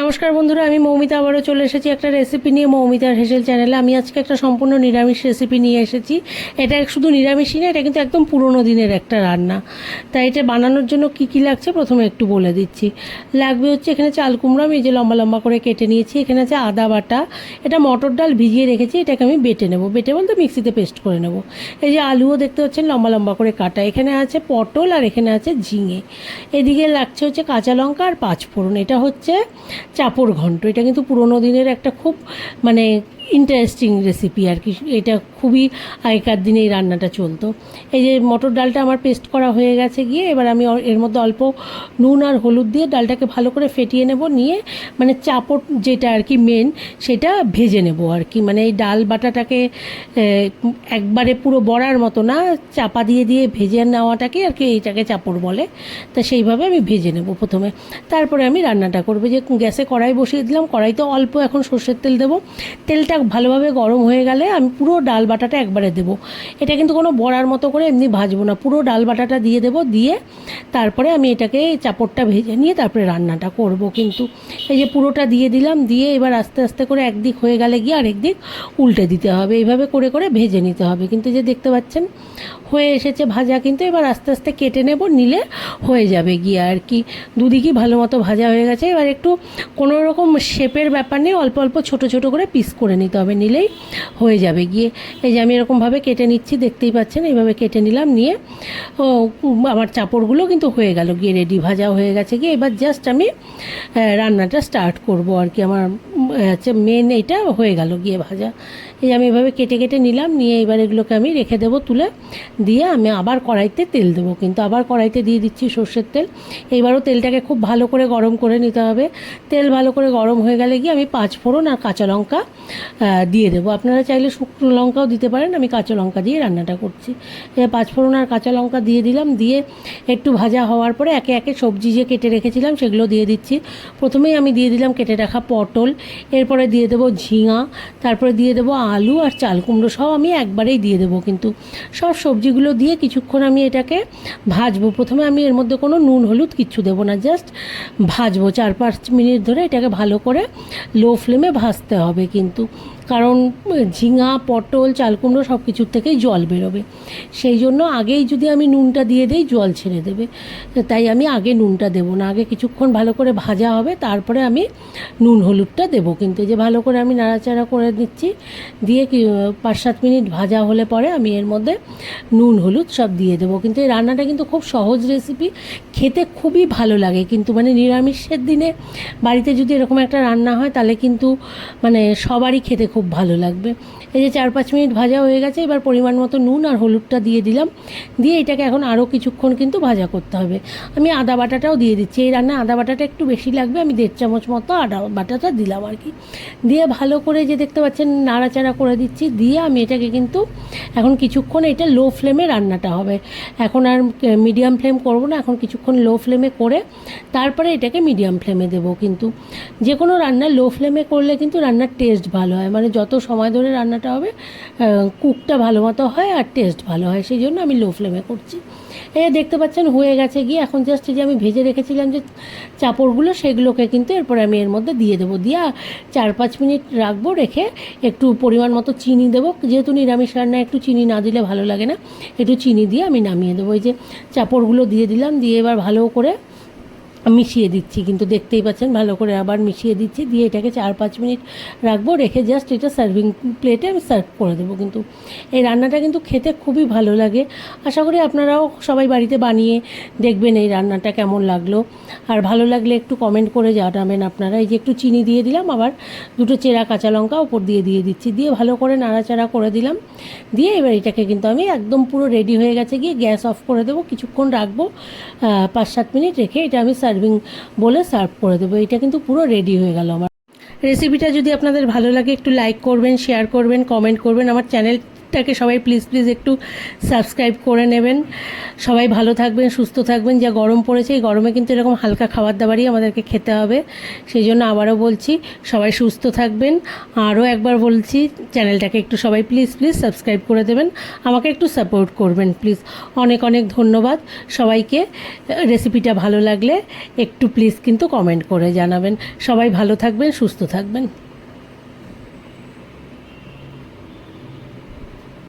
নমস্কার বন্ধুরা, আমি মৌমিতা আবারও চলে এসেছি একটা রেসিপি নিয়ে মৌমিতার হেসেল চ্যানেলে আমি আজকে একটা সম্পূর্ণ নিরামিষ রেসিপি নিয়ে এসেছি। এটা শুধু নিরামিষই না, এটা কিন্তু একদম পুরনো দিনের একটা রান্না। তাই এটা বানানোর জন্য কি কি লাগছে প্রথমে একটু বলে দিচ্ছি। লাগবে হচ্ছে এখানে চাল কুমড়ো, আমি এই যে লম্বা লম্বা করে কেটে নিয়েছি। এখানে আছে আদা বাটা, এটা মটর ডাল ভিজিয়ে রেখেছি, এটাকে আমি বেটে নেব। বেটে বলতে মিক্সিতে পেস্ট করে নেব। এই যে আলুও দেখতে পাচ্ছেন, লম্বা লম্বা করে কাটা। এখানে আছে পটল আর এখানে আছে ঝিঙে। এদিকে লাগছে হচ্ছে কাঁচা লঙ্কা আর পাঁচফোড়ন এটা হচ্ছে চাপড় ঘন্ট। এটা কিন্তু পুরোনো দিনের একটা খুব মানে ইন্টারেস্টিং রেসিপি আর কি। এটা খুবই আগেকার দিনে এই রান্নাটা চলতো। এই যে মটর ডালটা আমার পেস্ট করা হয়ে গেছে গিয়ে, এবার আমি এর মধ্যে অল্প নুন আর হলুদ দিয়ে ডালটাকে ভালো করে ফেটিয়ে নেব, নিয়ে মানে চাপট যেটা আর কি মেন সেটা ভেজে নেব আর কি। মানে এই ডাল বাটাটাকে একবারে পুরো বড়ার মতো না, চাপা দিয়ে দিয়ে ভেজে নেওয়াটাকে আর কি এইটাকে চাপড় বলে। তা সেইভাবে আমি ভেজে নেব প্রথমে। তারপরে আমি রান্নাটা করব। যে গ্যাসে কড়াই বসিয়ে দিলাম, কড়াইতে অল্প এখন সর্ষের তেল দেবো। তেলটা ভালোভাবে গরম হয়ে গেলে আমি পুরো ডাল বাটাটা একবারে দেবো। এটা কিন্তু কোনো বড়ার মতো করে এমনি ভাজবো না। পুরো ডাল বাটাটা দিয়ে দেবো, দিয়ে তারপরে আমি এটাকে চাপড়টা ভেজে নিয়ে তারপরে রান্নাটা করব কিন্তু। এই যে পুরোটা দিয়ে দিলাম, দিয়ে এবার আস্তে আস্তে করে একদিক হয়ে গেলে গিয়ে আরেক দিক উল্টে দিতে হবে। এইভাবে করে করে ভেজে নিতে হবে। কিন্তু যে দেখতে পাচ্ছেন, হয়ে এসেছে ভাজা কিন্তু এবার আস্তে আস্তে কেটে নেব, নিলে হয়ে যাবে গিয়ে আর কি। দুদিকই ভালো মতো ভাজা হয়ে গেছে। এবার একটু কোনো রকম শেপের ব্যাপার নেই, অল্প অল্প ছোট ছোট করে পিস করে নিতে হবে নিলেই হয়ে যাবে। গিয়ে এই যে আমি এরকমভাবে কেটে নিচ্ছি, দেখতেই পাচ্ছেন, এইভাবে কেটে নিলাম, নিয়ে ও, আমার চাপড়গুলো কিন্তু হয়ে গেল। গিয়ে রেডি ভাজা হয়ে গেছে। গিয়ে এবার জাস্ট আমি রান্নাটা স্টার্ট করব আর কি। আমার হচ্ছে মেন এটা হয়ে গেল গিয়ে ভাজা। এই আমি এভাবে কেটে কেটে নিলাম, নিয়ে এবার এগুলোকে আমি রেখে দেবো তুলে। দিয়ে আমি আবার কড়াইতে তেল দেবো, কিন্তু আবার কড়াইতে দিয়ে দিচ্ছি সর্ষের তেল। এইবারও তেলটাকে খুব ভালো করে গরম করে নিতে হবে। তেল ভালো করে গরম হয়ে গেলে গিয়ে আমি পাঁচ ফোড়ন আর কাঁচা লঙ্কা দিয়ে দেবো। আপনারা চাইলে শুকনো লঙ্কাও দিতে পারেন, আমি কাঁচা লঙ্কা দিয়ে রান্নাটা করছি। এবার পাঁচ ফোড়ন আর কাঁচা লঙ্কা দিয়ে দিলাম, দিয়ে একটু ভাজা হওয়ার পরে একে একে সবজি যে কেটে রেখেছিলাম সেগুলো দিয়ে দিচ্ছি। প্রথমেই আমি দিয়ে দিলাম কেটে রাখা পটল এরপরে দিয়ে দেবো ঝিঙা, তারপরে দিয়ে দেবো আলু আর চাল কুমড়ো সব আমি একবারেই দিয়ে দেবো কিন্তু সব সবজিগুলো দিয়ে কিছুক্ষণ আমি এটাকে ভাজবো। প্রথমে আমি এর মধ্যে কোনো নুন, হলুদ কিচ্ছু দেবো না, জাস্ট ভাজবো। চার পাঁচ মিনিট ধরে এটাকে ভালো করে লো ফ্লেমে ভাজতে হবে কিন্তু, কারণ ঝিঙা, পটল, চাল কুমড়ো সব কিছুর থেকেই জল বেরোবে। সেই জন্য আগেই যদি আমি নুনটা দিয়ে দিই, জল ছেড়ে দেবে। তাই আমি আগে নুনটা দেবো না, আগে কিছুক্ষণ ভালো করে ভাজা হবে, তারপরে আমি নুন, হলুদটা দেবো। কিন্তু এই যে ভালো করে আমি নাড়াচাড়া করে দিচ্ছি দিয়ে কি পাঁচ সাত মিনিট ভাজা হলে পরে আমি এর মধ্যে নুন, হলুদ সব দিয়ে দেবো। কিন্তু এই রান্নাটা কিন্তু খুব সহজ রেসিপি খেতে খুবই ভালো লাগে। কিন্তু মানে নিরামিষের দিনে বাড়িতে যদি এরকম একটা রান্না হয়, তাহলে কিন্তু মানে সবারই খেতে খুব ভালো লাগবে। এই যে চার পাঁচ মিনিট ভাজা হয়ে গেছে, এবার পরিমাণ মতো নুন আর হলুদটা দিয়ে দিলাম। দিয়ে এটাকে এখন আরও কিছুক্ষণ কিন্তু ভাজা করতে হবে। আমি আদা বাটাটাও দিয়ে দিচ্ছি। এই রান্নায় আদা বাটাটা একটু বেশি লাগবে, আমি দেড় চামচ মতো আদা বাটাটা দিলাম আর কি? দিয়ে ভালো করে যে দেখতে পাচ্ছেন নাড়াচাড়া করে দিচ্ছি, দিয়ে আমি এটাকে কিন্তু এখন কিছুক্ষণ এটা লো ফ্লেমে রান্নাটা হবে। এখন আর মিডিয়াম ফ্লেম করব না, এখন কিছুক্ষণ লো ফ্লেমে করে তারপরে এটাকে মিডিয়াম ফ্লেমে দেবো কিন্তু। যে কোনো রান্না লো ফ্লেমে করলে কিন্তু রান্নার টেস্ট ভালো হয়। মানে যত সময় ধরে রান্নাটা হবে কুকটা ভালো মতো হয় আর টেস্ট ভালো হয়, সেই জন্য আমি লো ফ্লেমে করছি। এ দেখতে পাচ্ছেন, হয়ে গেছে গিয়ে এখন জাস্ট যে আমি ভেজে রেখেছিলাম যে চাপড়গুলো, সেগুলোকে কিন্তু এরপর আমি এর মধ্যে দিয়ে দেবো। দিয়ে চার পাঁচ মিনিট রাখব, রেখে একটু পরিমাণ মতো চিনি দেবো। যেহেতু নিরামিষ রান্না, একটু চিনি না দিলে ভালো লাগে না। একটু চিনি দিয়ে আমি নামিয়ে দেবো। এই যে চাপড়গুলো দিয়ে দিলাম, দিয়ে এবার ভালো করে মিশিয়ে দিচ্ছি, কিন্তু দেখতেই পাচ্ছেন ভালো করে আবার মিশিয়ে দিচ্ছি, দিয়ে এটাকে চার পাঁচ মিনিট রাখব, রেখে জাস্ট এটা সার্ভিং প্লেটে আমি সার্ভ করে দেবো, কিন্তু এই রান্নাটা কিন্তু খেতে খুবই ভালো লাগে। আশা করি আপনারাও সবাই বাড়িতে বানিয়ে দেখবেন এই রান্নাটা কেমন লাগল। আর ভালো লাগলে একটু কমেন্ট করে জানাবেন আপনারা, এই যে একটু চিনি দিয়ে দিলাম, আবার দুটো চেরা কাঁচা লঙ্কা ওপর দিয়ে দিয়ে দিচ্ছি, দিয়ে ভালো করে নাড়াচাড়া করে দিলাম, দিয়ে এবার এটাকে কিন্তু আমি একদম পুরো রেডি হয়ে গেছে, গিয়ে গ্যাস অফ করে দেবো, কিছুক্ষণ রাখব পাঁচ সাত মিনিট রেখে এটা আমি সার্ভিং বলে সার্ভ করে দেবো। এটা কিন্তু পুরো রেডি হয়ে গেল আমার। রেসিপিটা যদি আপনাদের ভালো লাগে, একটু লাইক করবেন শেয়ার করবেন কমেন্ট করবেন, আমার চ্যানেল চ্যানেলটাকে সবাই প্লিজ প্লিজ একটু সাবস্ক্রাইব করে নেবেন। সবাই ভালো থাকবেন, সুস্থ থাকবেন। যা গরম পড়েছে, এই গরমে কিন্তু এরকম হালকা খাবার দাবারই আমাদেরকে খেতে হবে। সেই জন্য আবারও বলছি, সবাই সুস্থ থাকবেন। আরও একবার বলছি, চ্যানেলটাকে একটু সবাই প্লিজ প্লিজ সাবস্ক্রাইব করে দেবেন। আমাকে একটু সাপোর্ট করবেন, প্লিজ। অনেক অনেক ধন্যবাদ। সবাইকে, রেসিপিটা ভালো লাগলে একটু প্লিজ কিন্তু কমেন্ট করে জানাবেন। সবাই ভালো থাকবেন, সুস্থ থাকবেন।